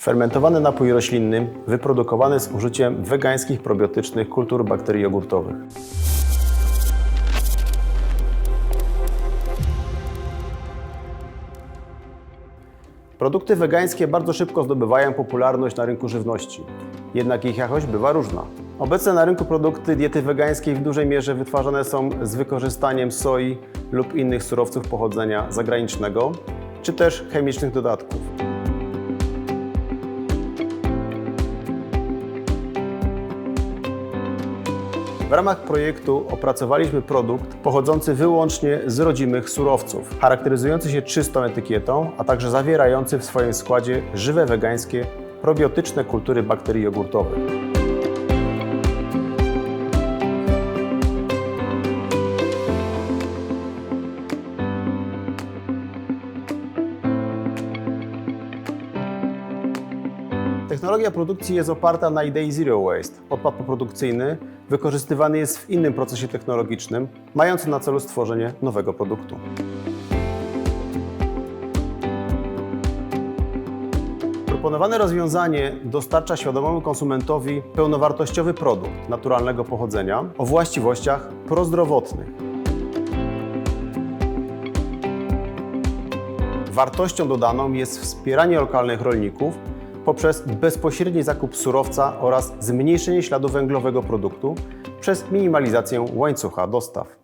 Fermentowany napój roślinny wyprodukowany z użyciem wegańskich probiotycznych kultur bakterii jogurtowych. Produkty wegańskie bardzo szybko zdobywają popularność na rynku żywności, jednak ich jakość bywa różna. Obecne na rynku produkty diety wegańskiej w dużej mierze wytwarzane są z wykorzystaniem soi lub innych surowców pochodzenia zagranicznego, czy też chemicznych dodatków. W ramach projektu opracowaliśmy produkt pochodzący wyłącznie z rodzimych surowców, charakteryzujący się czystą etykietą, a także zawierający w swoim składzie żywe wegańskie probiotyczne kultury bakterii jogurtowych. Technologia produkcji jest oparta na idei Zero Waste. Odpad poprodukcyjny wykorzystywany jest w innym procesie technologicznym, mającym na celu stworzenie nowego produktu. Proponowane rozwiązanie dostarcza świadomemu konsumentowi pełnowartościowy produkt naturalnego pochodzenia o właściwościach prozdrowotnych. Wartością dodaną jest wspieranie lokalnych rolników poprzez bezpośredni zakup surowca oraz zmniejszenie śladu węglowego produktu przez minimalizację łańcucha dostaw.